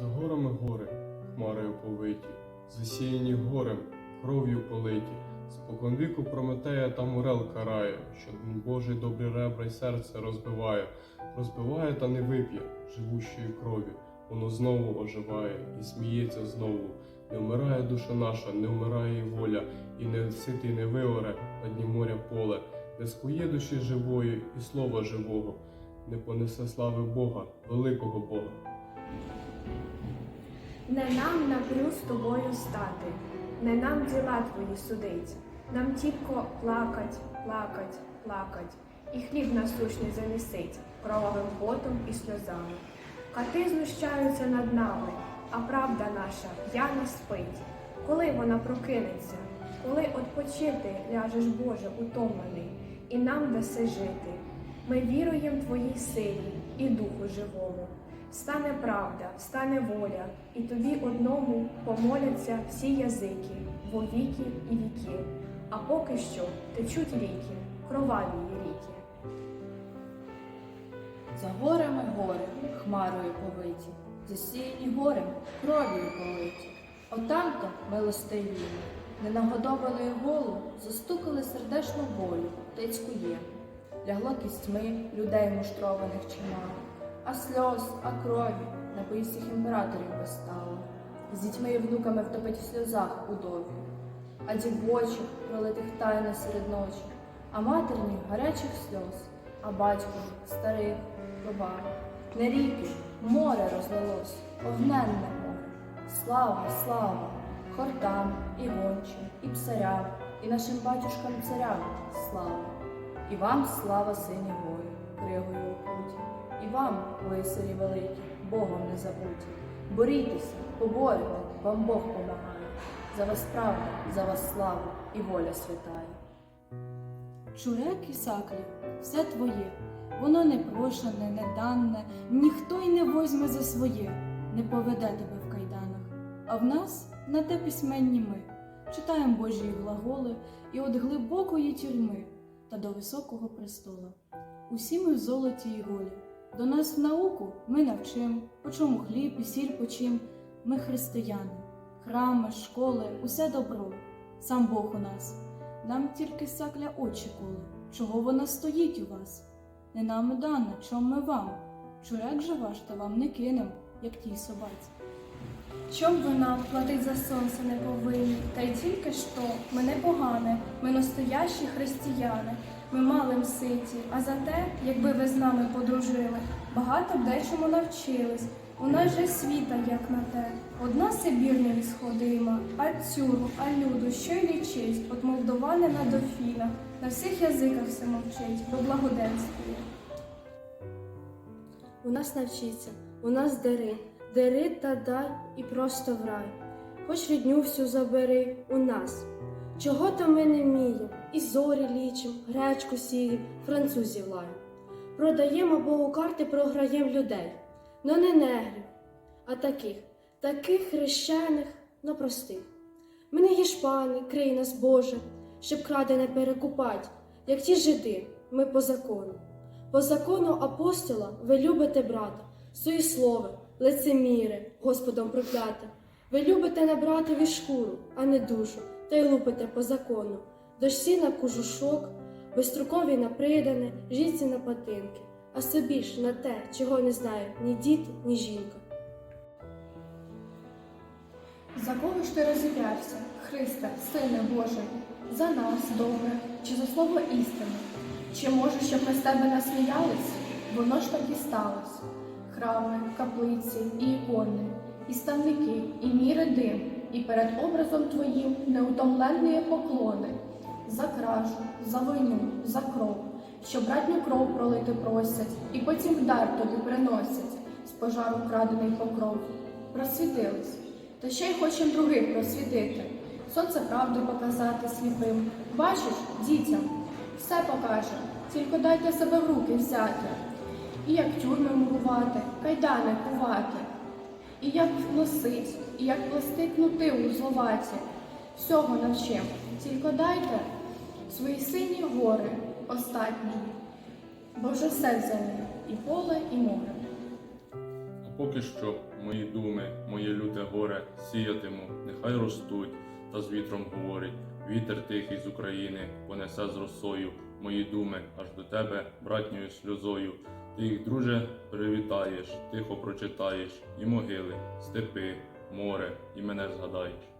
За горами гори, хмарою повиті, засіяні горем, кров'ю политі. Спокон віку Прометея та Мурел карає, що Божий добрі ребра й серце розбиває, розбиває та не вип'є живущої крові. Воно знову оживає і сміється знову. Не вмирає душа наша, не вмирає і воля, і не ситий не виоре на дні моря поле, не скує душі живої і слова живого, не понесе слави Бога, великого Бога. Не нам напрю з тобою стати, не нам діла твої судить, нам тільки плакать, плакать, плакать, і хліб насущний замісить кровавим потом і сльозами. Кати знущаються над нами, а правда наша п'яна спить. Коли вона прокинеться, коли odpoчити ляжеш Боже утомлений, і нам даси жити. Ми віруємо Твоїй силі і Духу живому. Стане правда, стане воля, і тобі одному помоляться всі язики, во віки і віки. А поки що течуть ріки, кроваві ріки. За горами гори, хмарою повиті, засіяні горем, кров'ю политі. Отамто, милостиві, ненагодованою голу застукали сердешну болю, тицьку є. Лягло кістьми людей муштрованих чимало, а сльоз, а крові на боїсіх імператорів постало. З дітьми і внуками втопить в сльозах удові, а дівочих пролитих тайно серед ночі, а матерні гарячих сльоз, а батько старих пробав. Не ріки, море розлилось, огненне море. Слава, слава, хортам і гончим, і псарям, і нашим батюшкам царям слава. І вам слава сині кригою опуті, і вам, лицарі великі, Богом не забуті. Борітеся, поборете, вам Бог помагає. За вас правда, за вас слава і воля святая. Чурек і саклі, все твоє, воно не прошене, не данне, ніхто й не возьме за своє, не поведе тебе в кайданах. А в нас на те письменні ми читаємо Божі глаголи і от глибокої тюрми та до високого престола. Усі ми в золоті й голі. До нас в науку ми навчим, по чому хліб і сіль почим. Ми християни, храми, школи, усе добро, сам Бог у нас. Нам тільки сакля очі коли, чого вона стоїть у вас? Не нам дана, чом ми вам? Чурек же ваш та вам не кинем, як тій собаці. Чом вона платить за сонце не повинні, та й тільки що ми не погане, ми настоящі християни, ми малим ситі, а за те, якби ви з нами подружили, багато б дечому навчились. У нас же світа, як на те, одна Сибір невісходима, а цюру, а люду, що й лічить, от молдованина до фіна, на всіх язиках все мовчить, бо благоденствує. У нас навчиться, у нас дари, дари та дай і просто в рай. Хоч рідню всю забери у нас. Чого то ми не вміємо, і зорі лічим, гречку сієм, французів лаєм. Продаємо Богу карти, програєм людей. Но не негрів, а таких, таких хрещених, но простих. Ми не гішпани, крий нас, Боже, щоб крадене перекупать, як ті жиди, ми по закону. По закону апостола ви любите брата, суєслове, лицеміре, Господом прокляте. Ви любите не братові шкуру, а не душу, та й лупите по закону. Дощі на кужушок, безстрокові на придане, жінці на патинки, а собі ж на те, чого не знає ні дід, ні жінка. За кого ж ти розіп'явся, Христе, Сине Божий? За нас, добре, чи за слово істини? Чи може, щоб ми з тебе насміялись? Воно ж так і сталося. Храми, каплиці і ікони, і ставники, і міри дим, і перед образом твоїм неутомленні поклони. За кражу, за війну, за кров, що братню кров пролити просять, і потім вдар тобі приносять з пожару вкрадений покров. Просвітились, та ще й хочем других просвітити, сонце правду показати сліпим. Бачиш, дітям, все покаже, тільки дайте себе в руки взяти і як тюрми мурувати, кайдани кувати, і як носить, і як плести кнути у зловаці. Всього навчим, тільки дайте свої сині гори остатні, бо вже все землі, і поле, і море. А поки що мої думи, моє люте горе сіятиму, нехай ростуть, та з вітром говорить. Вітер тихий з України понесе з росою мої думи аж до тебе, братньою сльозою. Ти їх, друже, привітаєш, тихо прочитаєш і могили, степи, море, і мене згадаєш.